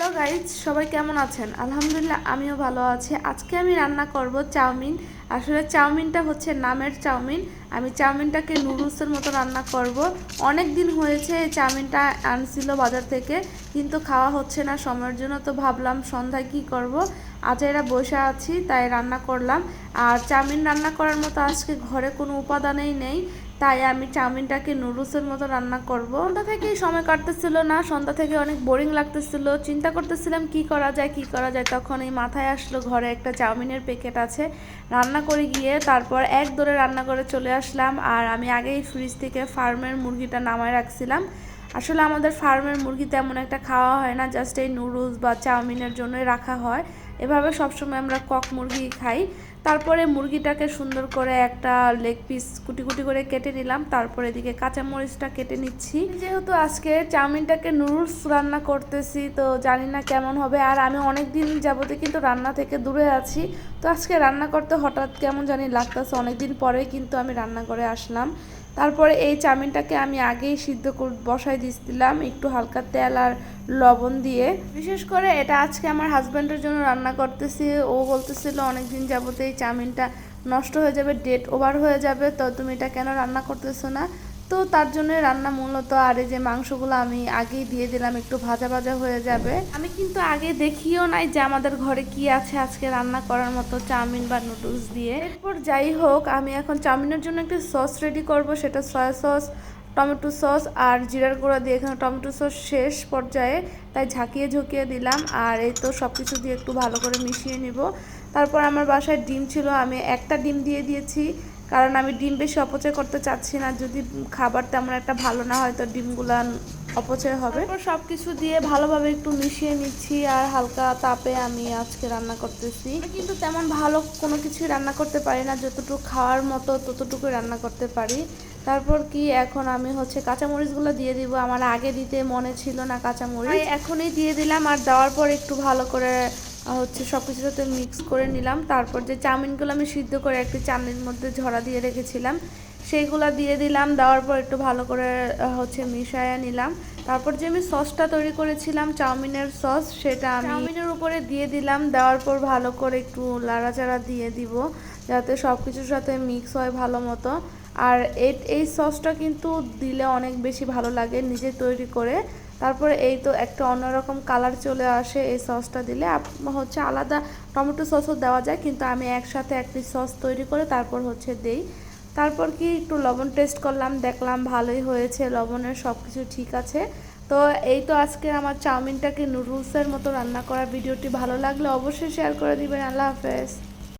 Hello guys সবাই কেমন আছেন? আলহামদুলিল্লাহ আমিও ভালো আছি। আজকে আমি রান্না করব চাউমিন। আসলে চাউমিনটা হচ্ছে নামের চাউমিন। আমি চাউমিনটাকে নুডলসের মতো রান্না করব। অনেক দিন হয়েছে এই চাউমিনটা আনছিল বাজার থেকে, কিন্তু খাওয়া হচ্ছে না সময়ের জন্য, তো ভাবলাম সন্ধ্যায় কি করব। আজ এরা বসে আছি, তাই রান্না করলাম। আর চাউমিন রান্না করার মতো আজকে ঘরে কোনো উপাদানেই নেই, তাই আমি চাউমিনটাকে নুডলসের মতো রান্না করব। সন্ধ্যা থেকেই সময় কাটতেছিল না, সন্ধ্যা থেকে অনেক বোরিং লাগতেছিল। চিন্তা করতেছিলাম কি করা যায়, কি করা যায়, তখন এই মাথায় আসলো ঘরে একটা চাউমিনের প্যাকেট আছে। রান্না করে গিয়ে তারপর এক দরে রান্না করে চলে আসলাম। আর আমি আগেই ফ্রিজ থেকে ফার্মের মুরগিটা নামায় রাখছিলাম। আসলে আমাদের ফার্মের মুরগি তেমন একটা খাওয়া হয় না জাস্ট এই নুডলস বা চাউমিনের জন্যই রাখা হয়। এভাবে সবসময় আমরা কক মুরগি খাই। তারপরে মুরগিটাকে সুন্দর করে একটা লেগ পিস কুটি কুটি করে কেটে নিলাম। তারপরে এদিকে কাঁচামরিচটা কেটে নিচ্ছি। যেহেতু আজকে চাউমিনটাকে নুডলস রান্না করতেছি, তো জানি না কেমন হবে। আর আমি অনেক দিন যাবতে কিন্তু রান্না থেকে দূরে আছি। তো আজকে রান্না করতে হঠাৎ কেমন জানি লাগতেছে। অনেকদিন পরে কিন্তু আমি রান্না করে আসলাম। তারপরে এই চাউমিনটাকে আমি আগেই সিদ্ধ বসাই দিয়েছিলাম, একটু হালকা তেল আর লবণ দিয়ে। বিশেষ করে এটা আজকে আমার হাজব্যান্ডের জন্য রান্না করতেছি। ও বলতেছিল, অনেকদিন যাবতে এই চাউমিনটা নষ্ট হয়ে যাবে ডেট ওভার হয়ে যাবে, তো তুমি এটা কেন রান্না করতেছো না? তো তার জন্য রান্না মূলত আর এই যে মাংসগুলো আমি আগেই দিয়ে দিলাম, একটু ভাজা ভাজা হয়ে যাবে। আমি কিন্তু আগে দেখিও নাই যে আমাদের ঘরে কি আছে আজকে রান্না করার মতো চাউমিন বা নুডলস দিয়ে। এরপর যাই হোক, আমি এখন চাউমিনের জন্য একটি সস রেডি করব, সেটা সয়া সস টমেটো সস আর জিরার গুঁড়া দিয়ে। এখানে টমেটো সস শেষ পর্যায়ে তাই ঝাঁকিয়ে ঝুঁকিয়ে দিলাম আর এই তো সব কিছু দিয়ে একটু ভালো করে মিশিয়ে নিব। তারপর আমার বাসায় ডিম ছিল, আমি একটা ডিম দিয়ে দিয়েছি। কারণ আমি ডিম বেশি অপচয় করতে চাচ্ছি না। যদি খাবার তেমন একটা ভালো না হয় তো ডিমগুলা অপচয় হবে। সব কিছু দিয়ে ভালোভাবে একটু মিশিয়ে নিচ্ছি আর হালকা তাপে আমি আজকে রান্না করতেছি। কিন্তু তেমন ভালো কোনো কিছু রান্না করতে পারি না। যতটুকু খাওয়ার মতো ততটুকু রান্না করতে পারি। তারপর কি এখন আমি হচ্ছে কাঁচামরিচগুলো দিয়ে দিব। আমার আগে দিতে মনে ছিল না কাঁচামরিচ। এখনই দিয়ে দিলাম আর দেওয়ার পর একটু ভালো করে হচ্ছে সব কিছু সাথে মিক্স করে নিলাম। তারপর যে চাউমিনগুলো আমি সিদ্ধ করে একটি চাউমিনের মধ্যে ঝরা দিয়ে রেখেছিলাম সেইগুলো দিয়ে দিলাম দেওয়ার পর একটু ভালো করে হচ্ছে মিশায়া নিলাম। তারপর যে আমি সসটা তৈরি করেছিলাম চাউমিনের সস সেটা আমি চাউমিনের উপরে দিয়ে দিলাম দেওয়ার পর ভালো করে একটু লাড়াচাড়া দিয়ে দিব যাতে সব কিছুর সাথে মিক্স হয় ভালো মতো। আর এই সসটা কিন্তু দিলে অনেক বেশি ভালো লাগে নিজে তৈরি করে। তারপরে এই তো একটা অন্যরকম কালার চলে আসে এই সসটা দিলে। হচ্ছে আলাদা টমেটো সসও দেওয়া যায়, কিন্তু আমি একসাথে একটি সস তৈরি করে তারপর হচ্ছে দেই। তারপর কি একটু লবণ টেস্ট করলাম, দেখলাম ভালোই হয়েছে, লবণের সব কিছু ঠিক আছে। তো এই তো আজকে আমার চাউমিনটাকে নুডলসের মতো রান্না করা ভিডিওটি ভালো লাগলে অবশ্যই শেয়ার করে দিবেন। আল্লাহ হাফেজ।